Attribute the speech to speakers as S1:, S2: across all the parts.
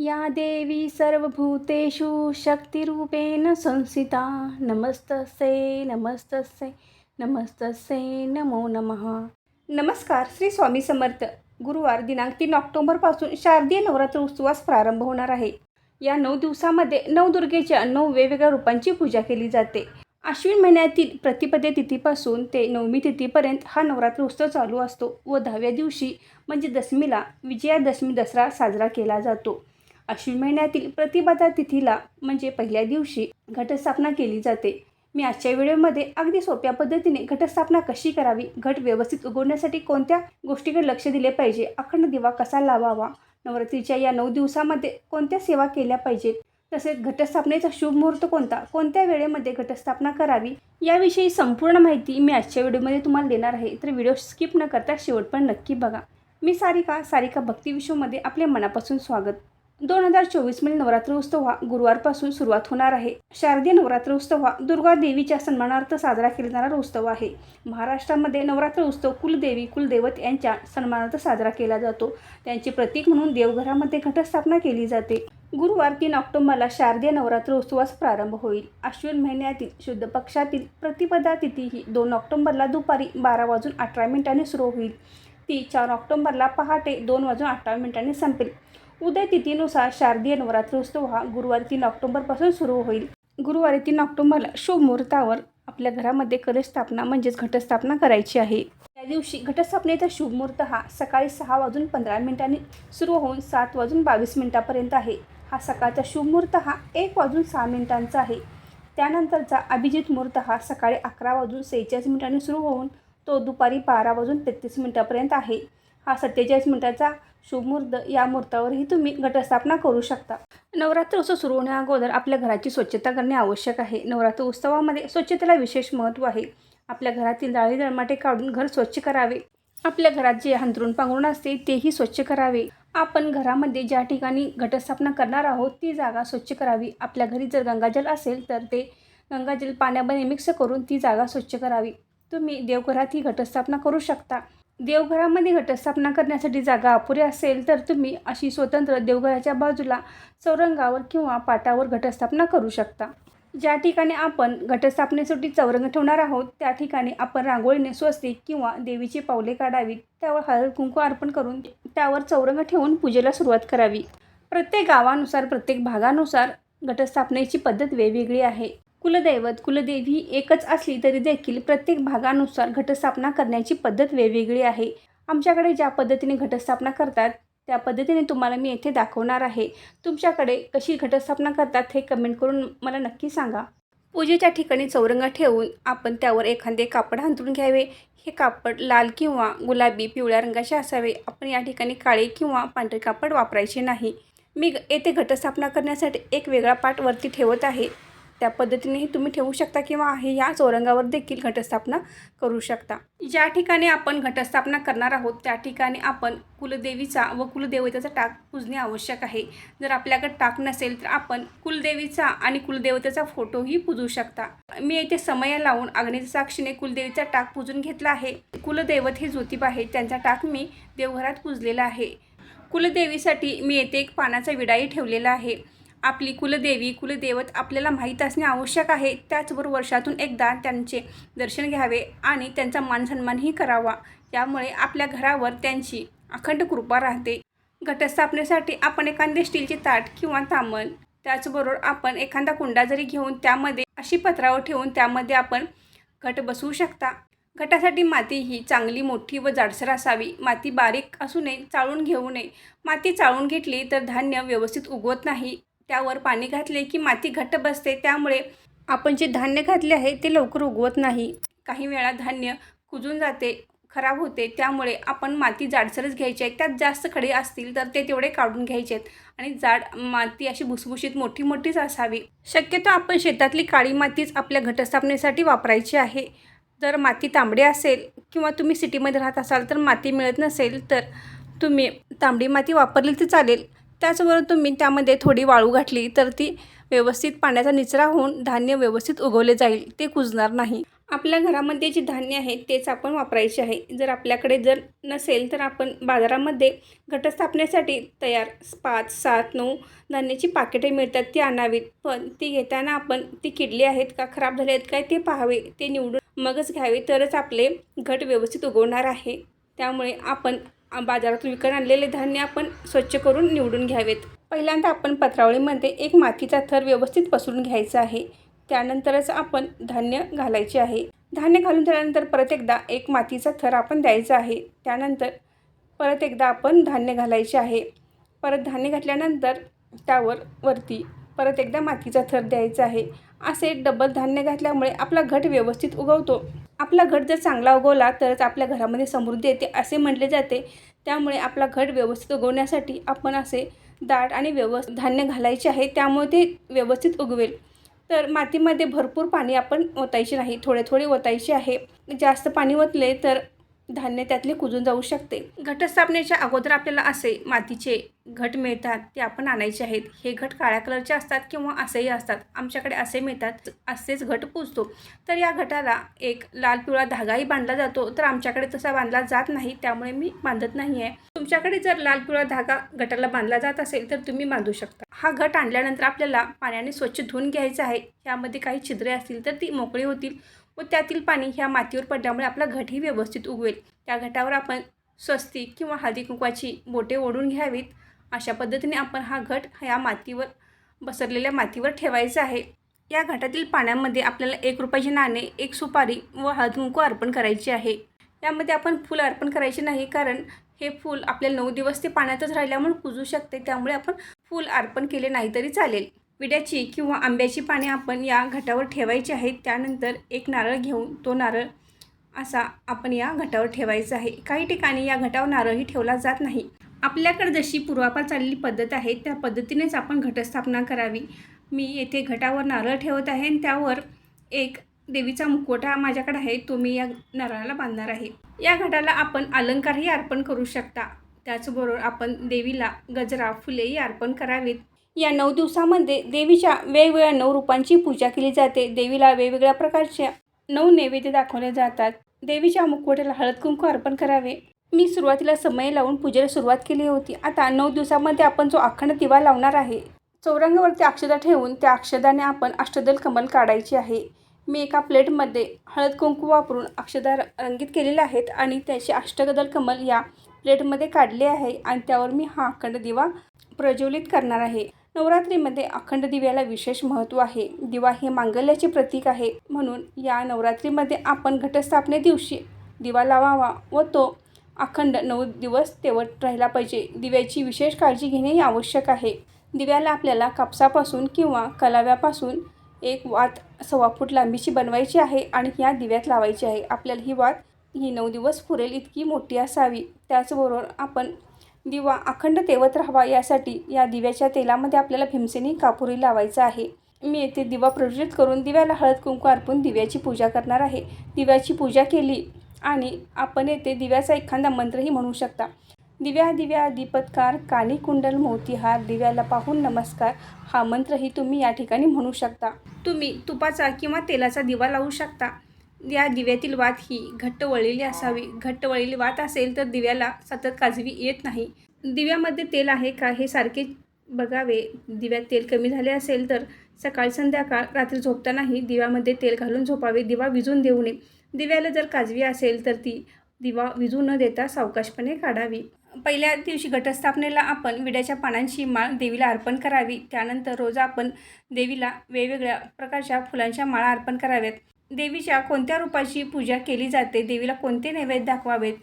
S1: या देवी सर्वभूतेषु शक्तिरूपेण संस्थिता नमस्तसे नमस्तसे नमस्तसे नमो नमः। नमस्कार श्री स्वामी समर्थ। गुरुवार दिनांक तीन ऑक्टोबरपासून शारदीय नवरात्र उत्सवास प्रारंभ होणार आहे. या नऊ दिवसामध्ये नवदुर्गेच्या नऊ वेगवेगळ्या रूपांची पूजा केली जाते. आश्विन महिन्यातील प्रतिपदे तिथीपासून ते नवमी तिथीपर्यंत हा नवरात्र उत्सव चालू असतो व दहाव्या दिवशी म्हणजे दशमीला विजयादशमी दसरा साजरा केला जातो. अश्विन महिन्यातील प्रतिपदा तिथीला म्हणजे पहिल्या दिवशी घटस्थापना केली जाते. मी आजच्या व्हिडिओमध्ये अगदी सोप्या पद्धतीने घटस्थापना कशी करावी घट व्यवस्थित उघडण्यासाठी कोणत्या गोष्टीकडे लक्ष दिले पाहिजे अखंड दिवा कसा लावावा नवरात्रीच्या या नऊ दिवसामध्ये कोणत्या सेवा केल्या पाहिजेत तसेच घटस्थापनेचा शुभ मुहूर्त कोणता कोणत्या वेळेमध्ये घटस्थापना करावी याविषयी संपूर्ण माहिती मी आजच्या व्हिडिओमध्ये तुम्हाला देणार आहे. तर व्हिडिओ स्किप न करता शेवट पण नक्की बघा. मी सारिका सारिका भक्ती विश्वमध्ये आपले मनापासून स्वागत. दोन हजार चोवीसमध्ये नवरात्र उत्सव हा गुरुवारपासून सुरुवात होणार आहे. शारदीय नवरात्र उत्सव हा दुर्गा देवीच्या सन्मानार्थ साजरा केला जाणारा उत्सव आहे. महाराष्ट्रामध्ये नवरात्र उत्सव कुलदेवी कुलदेवत यांच्या सन्मानार्थ साजरा केला जातो. त्यांचे प्रतीक म्हणून देवघरामध्ये घटस्थापना केली जाते. गुरुवार तीन ऑक्टोबरला शारदीय नवरात्र उत्सवास प्रारंभ होईल. अश्विन महिन्यातील शुद्ध पक्षातील प्रतिपदा तिथी ही दोन ऑक्टोबरला दुपारी बारा वाजून अठरा मिनिटांनी सुरू होईल. ती चार ऑक्टोबरला पहाटे दोन वाजून अठरा मिनिटांनी संपेल. उदय तिथीनुसार शारदीय नवरात्रोत्सव हा गुरुवारी तीन ऑक्टोबरपासून सुरू होईल. गुरुवारी तीन ऑक्टोबरला शुभ मुहूर्तावर आपल्या घरामध्ये कलश स्थापना म्हणजेच घटस्थापना करायची आहे. त्या दिवशी घटस्थापनेचा शुभ मुहूर्त हा सकाळी सहा वाजून पंधरा मिनिटांनी सुरू होऊन सात वाजून बावीस मिनिटापर्यंत आहे. हा सकाळचा शुभ मुहूर्त हा एक वाजून सहा मिनिटांचा आहे. त्यानंतरचा अभिजित मुहूर्त हा सकाळी अकरा वाजून सेहेचाळीस मिनिटांनी सुरू होऊन तो दुपारी बारा वाजून तेहतीस मिनिटापर्यंत आहे. हा सत्तेचाळीस मिनिटाचा शुभमुहूर्त या मुहूर्तावरही तुम्ही घटस्थापना करू शकता. नवरात्र उत्सव सुरू होण्या अगोदर आपल्या घराची स्वच्छता करणे आवश्यक आहे. नवरात्र उत्सवामध्ये स्वच्छतेला विशेष महत्त्व आहे. आपल्या घरातील जाळी दळमाटे काढून घर स्वच्छ करावे. आपल्या घरात जे हंतरून पांघरून असते तेही स्वच्छ करावे. आपण घरामध्ये ज्या ठिकाणी घटस्थापना करणार आहोत ती जागा स्वच्छ करावी. आपल्या घरी जर गंगाजल असेल तर ते गंगाजल पाण्यामध्ये मिक्स करून ती जागा स्वच्छ करावी. तुम्ही देवघरात ही घटस्थापना करू शकता. देवघरामध्ये घटस्थापना करण्यासाठी जागा अपुरी असेल तर तुम्ही अशी स्वतंत्र देवघराच्या बाजूला चौरंगावर किंवा पाटावर घटस्थापना करू शकता. ज्या ठिकाणी आपण घटस्थापनेसाठी चौरंग ठेवणार आहोत त्या ठिकाणी आपण रांगोळीने स्वस्तिक किंवा देवीची पावले काढावीत त्यावर हळद कुंकू अर्पण करून त्यावर चौरंग ठेवून पूजेला सुरुवात करावी. प्रत्येक गावानुसार प्रत्येक भागानुसार घटस्थापनेची पद्धत वेगवेगळी आहे. कुलदैवत कुलदेवी एकच असली तरी देखील प्रत्येक भागानुसार घटस्थापना करण्याची पद्धत वेगवेगळी आहे. आमच्याकडे ज्या पद्धतीने घटस्थापना करतात त्या पद्धतीने तुम्हाला मी येथे दाखवणार आहे. तुमच्याकडे कशी घटस्थापना करतात हे कमेंट करून मला नक्की सांगा. पूजेच्या ठिकाणी चौरंग ठेवून आपण त्यावर एखादे कापड हांतरून घ्यावे. हे कापड लाल किंवा गुलाबी पिवळ्या रंगाचे असावे. आपण या ठिकाणी काळे किंवा पांढरे कापड वापरायचे नाही. मी येथे घटस्थापना करण्यासाठी एक वेगळा पाट वरती ठेवत आहे. त्या पद्धतीनेही तुम्ही ठेवू शकता किंवा आहे या चौरंगावर देखील घटस्थापना करू शकता. ज्या ठिकाणी आपण घटस्थापना करणार आहोत त्या ठिकाणी आपण कुलदेवीचा व कुलदेवतेचा टाक पुजणे आवश्यक आहे. जर आपल्याकडे टाक नसेल तर आपण कुलदेवीचा आणि कुलदेवतेचा फोटोही पुजू शकता. मी येथे समय लावून अग्नीच्या साक्षीने कुलदेवीचा टाक पुजून घेतला आहे. कुलदैवत हे ज्योतिबा आहे त्यांचा टाक मी देवघरात पुजलेला आहे. कुलदेवीसाठी मी येथे एक पानाचा विडाही ठेवलेला आहे. आपली कुलदेवी कुलदैवत आपल्याला माहीत असणे आवश्यक आहे. त्याचबरोबर वर्षातून एकदा त्यांचे दर्शन घ्यावे आणि त्यांचा मानसन्मानही करावा. यामुळे आपल्या घरावर त्यांची अखंड कृपा राहते. घटस्थापनेसाठी आपण एखादे स्टीलचे ताट किंवा तामण त्याचबरोबर आपण एखादा कुंडा जरी घेऊन त्यामध्ये अशी पत्रावर ठेवून त्यामध्ये आपण घट बसवू शकता. घटासाठी माती ही चांगली मोठी व जाडसर असावी. माती बारीक असू नये चाळून घेऊ नये. माती चाळून घेतली तर धान्य व्यवस्थित उगवत नाही. त्यावर पाणी घातले की माती घट्ट बसते. त्यामुळे आपण जे धान्य घातले आहे ते लवकर उगवत नाही. काही वेळा धान्य कुजून जाते खराब होते. त्यामुळे आपण माती जाडसरच घ्यायची आहे. त्यात जास्त खडे असतील तर ते तेवढे काढून घ्यायचे आहेत. आणि जाड माती अशी भुसभुशीत मोठी मोठीच असावी. शक्यतो आपण शेतातली काळी मातीच आपल्या घटस्थापनेसाठी वापरायची आहे. जर माती तांबडी असेल किंवा तुम्ही सिटीमध्ये राहत असाल तर माती मिळत नसेल तर तुम्ही तांबडी माती वापरली तर चालेल. त्याचबरोबर तुम्ही त्यामध्ये थोडी वाळू घातली तर ती व्यवस्थित पाण्याचा निचरा होऊन धान्य व्यवस्थित उगवले जाईल ते कुजणार नाही. आपल्या घरामध्ये जे धान्य आहे तेच आपण वापरायचे आहे. जर आपल्याकडे जर नसेल तर आपण बाजारामध्ये घटस्थापनेसाठी तयार पाच सात नऊ धान्याची पाकिटे मिळतात ती आणावीत. पण ती घेताना आपण ती किडली आहेत का खराब झाले आहेत काय ते पाहावे ते निवडून मगच घ्यावे तरच आपले घट व्यवस्थित उगवणार आहे. त्यामुळे आपण बाजारातून विकत आणलेले धान्य आपण स्वच्छ करून निवडून घ्यावेत. पहिल्यांदा आपण पत्रावळीमध्ये एक मातीचा थर व्यवस्थित पसरून घ्यायचा आहे. त्यानंतरच आपण धान्य घालायचे आहे. धान्य घालून झाल्यानंतर परत एकदा एक मातीचा थर आपण द्यायचा आहे. त्यानंतर परत एकदा आपण धान्य घालायचे आहे. परत धान्य घातल्यानंतर त्यावर वरती परत एकदा मातीचा थर द्यायचा आहे. असे डबल धान्य घातल्यामुळे आपला घट व्यवस्थित उगवतो. आपला घट जर चांगला उगवला तरच आपल्या घरामध्ये समृद्धी येते असे म्हटले जाते. त्यामुळे आपला घट व्यवस्थित उगवण्यासाठी आपण असे दाट आणि व्यवस्थित धान्य घालायचे आहे. त्यामुळे ते व्यवस्थित उगवेल. तर मातीमध्ये भरपूर पाणी आपण ओतायचे नाही. थोडे थोडे ओतायचे आहे. जास्त पाणी ओतले तर धान्य त्यातले कुजून जाऊ शकते. घटस्थापनेच्या अगोदर आपल्याला असे मातीचे घट मिळतात ते आपण आणायचे आहेत. हे घट काळ्या कलरचे असतात किंवा असेही असतात. आमच्याकडे असे मिळतात असेच घट पुजतो. तर या घटाला एक लाल पिवळा धागाही बांधला जातो. तर आमच्याकडे तसा बांधला जात नाही त्यामुळे मी बांधत नाही आहे तुमच्याकडे जर लाल पिवळा धागा घटाला बांधला जात असेल तर तुम्ही बांधू शकता. हा घट आणल्यानंतर आपल्याला पाण्याने स्वच्छ धुवून घ्यायचा आहे. यामध्ये काही छिद्रे असतील तर ती मोकळी होतील व त्यातील पाणी ह्या मातीवर पडल्यामुळे आपला घटही व्यवस्थित उगवेल. त्या घटावर आपण स्वस्तिक किंवा हळदी कुंकवाची बोटे ओढून घ्यावीत. अशा पद्धतीने आपण हा घट ह्या मातीवर बसरलेल्या मातीवर ठेवायचा आहे. या घाटातील पाण्यामध्ये आपल्याला एक रुपयाचे नाणे एक सुपारी व हळदकुंकू अर्पण करायचे आहे. यामध्ये आपण फूल अर्पण करायचे नाही कारण हे फूल आपल्याला नऊ दिवस ते पाण्यातच राहिल्यामुळे कुजू शकते त्यामुळे आपण फूल अर्पण केले नाही तरी चालेल. विड्याची किंवा आंब्याची पाने आपण या घटावर ठेवायची आहेत. त्यानंतर एक नारळ घेऊन तो नारळ असा आपण या घटावर ठेवायचा आहे. काही ठिकाणी या घटावर नारळही ठेवला जात नाही. आपल्याकडे जशी पूर्वापार चाललेली पद्धत आहे त्या पद्धतीनेच आपण घटस्थापना करावी. मी येथे घटावर नारळ ठेवत आहे आणि त्यावर एक देवीचा मुखवटा माझ्याकडे आहे तो मी या नारळाला बांधणार आहे. या घटाला आपण अलंकारही अर्पण करू शकता. त्याचबरोबर आपण देवीला गजरा फुलेही अर्पण करावीत. या नऊ दिवसामध्ये देवीच्या वेगवेगळ्या नऊ रूपांची पूजा केली जाते. देवीला वेगवेगळ्या प्रकारच्या नऊ नैवेद्य दाखवले जातात. देवीच्या मुखवट्याला हळद कुंकू अर्पण करावे. मी सुरुवातीला समय लावून पूजेला सुरुवात केली होती. आता नऊ दिवसामध्ये आपण जो अखंड दिवा लावणार आहे चौरंगावरती अक्षदा ठेवून त्या अक्षदाने आपण अष्टदल कमल काढायची आहे. मी एका प्लेटमध्ये हळद कुंकू वापरून अक्षदा रंगीत केलेल्या आहेत आणि त्याचे अष्टगदल कमल या प्लेटमध्ये काढले आहे आणि त्यावर मी हा अखंड दिवा प्रज्वलित करणार आहे. नवरात्रीमध्ये अखंड दिव्याला विशेष महत्त्व आहे. दिवा हे मांगल्याचे प्रतीक आहे. म्हणून या नवरात्रीमध्ये आपण घटस्थापने दिवशी दिवा लावावा व तो अखंड नऊ दिवस तेवत राहिला पाहिजे. दिव्याची विशेष काळजी घेणे आवश्यक आहे. दिव्याला आपल्याला कापसापासून किंवा कलाव्यापासून एक वात सव्वा फूट लांबीची बनवायची आहे आणि ह्या दिव्यात लावायची आहे. आपल्याला ही वात ही नऊ दिवस पुरेल इतकी मोठी असावी. त्याचबरोबर आपण दिवा अखंड तेवत राहावा यासाठी या दिव्याच्या तेलामध्ये आपल्याला भीमसेनी कापुरी लावायचा आहे. मी येथे दिवा प्रज्वलित करून दिव्याला हळद कुंकू अर्पून दिव्याची पूजा करणार आहे. दिव्याची पूजा केली आणि आपण येथे दिव्याचा एखादा मंत्रही म्हणू शकता. दिव्या दिव्या दीपत्कार कानी कुंडल मोतीहार दिव्याला पाहून नमस्कार हा मंत्रही तुम्ही या ठिकाणी म्हणू शकता. तुम्ही तुपाचा किंवा तेलाचा दिवा लावू शकता. या दिव्यातील वात ही घट्ट वळलेली असावी. घट्ट वळलेली वात असेल तर दिव्याला सतत काजवी येत नाही. दिव्यामध्ये तेल आहे का हे सारखे बघावे. दिव्यात तेल कमी झाले असेल तर सकाळ संध्याकाळ रात्री झोपतानाही दिव्यामध्ये तेल घालून झोपावे दिवा विजून देऊ नये. दिव्याला जर काजवी असेल तर ती दिवा विजू न देता सावकाशपणे काढावी. पहिल्या दिवशी घटस्थापनेला आपण विड्याच्या पानांची माळ देवीला अर्पण करावी. त्यानंतर रोज आपण देवीला वेगवेगळ्या प्रकारच्या फुलांच्या माळा अर्पण कराव्यात. देवीच्या कोणत्या रूपाची पूजा केली जाते देवीला कोणते नैवेद्य दाखवावेत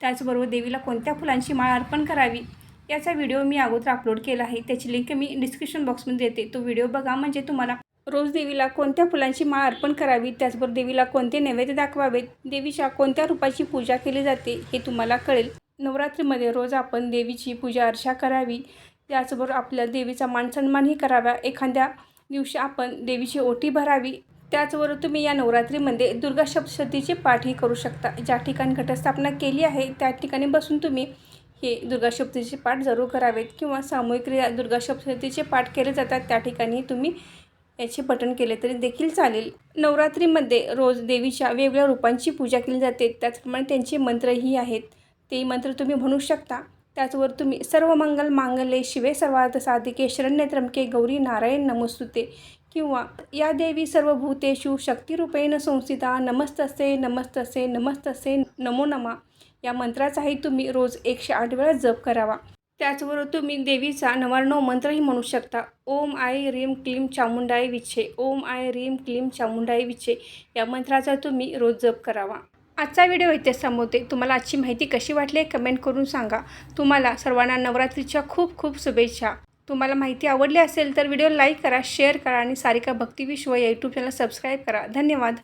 S1: त्याचबरोबर देवीला कोणत्या फुलांची माळ अर्पण करावी याचा व्हिडिओ मी अगोदर अपलोड केला आहे. त्याची लिंक मी डिस्क्रिप्शन बॉक्समध्ये देते. तो व्हिडिओ बघा म्हणजे तुम्हाला रोज देवीला कोणत्या फुलांची माळ अर्पण करावी त्याचबरोबर देवीला कोणते नैवेद्य दाखवावेत देवीच्या कोणत्या रूपाची पूजा केली जाते हे तुम्हाला कळेल. नवरात्रीमध्ये रोज आपण देवीची पूजा अर्चा करावी. त्याचबरोबर आपल्या देवीचा मानसन्मानही करावा. एखाद्या दिवशी आपण देवीची ओटी भरावी. त्याचबरोबर तुम्ही या नवरात्रीमध्ये दुर्गा सप्तशतीचे पाठही करू शकता. ज्या ठिकाणी घटस्थापना केली आहे त्या ठिकाणी बसून तुम्ही हे दुर्गा सप्तशतीचे पाठ जरूर करावेत किंवा सामूहिकरित्या दुर्गा सप्तशतीचे पाठ केले जातात त्या ठिकाणी तुम्ही याचे पठण केले तरी देखील चालेल. नवरात्रीमध्ये रोज देवीच्या वेगवेगळ्या रूपांची पूजा केली जाते. त्याचप्रमाणे त्यांचे मंत्रही आहेत. ते मंत्र तुम्ही म्हणू शकता. त्याचवर तुम्ही सर्व मंगल मांगल्ये शिवे सर्वार्थ साधिके शरण्य त्रमके गौरी नारायण नमस्तुते किंवा या देवी सर्वभूतेषु शक्तिरूपेण संस्थिता. नमस्तसे नमस्तसे नमस्तसे नमो नमा. या मंत्राचाही तुम्ही रोज एकशे आठ वेळा जप करावा. त्याचबरोबर तुम्ही देवीचा नव्याण्णव मंत्रही म्हणू शकता. ओम आय रीम क्लीम चामुंडाई विच्छे ओम आय रीम क्लीम चामुंडाई विच्छे या मंत्राचा तुम्ही रोज जप करावा. आजचा व्हिडिओ इथे संपवते तुम्हाला आजची माहिती कशी वाटली कमेंट करून सांगा. तुम्हाला सर्वांना नवरात्रीच्या खूप खूप शुभेच्छा. तुम्हाला माहिती आवडली असेल तर व्हिडिओ लाईक करा शेअर करा आणि सारिका भक्तिविश्व या यूट्यूब चॅनल सबस्क्राईब करा. धन्यवाद.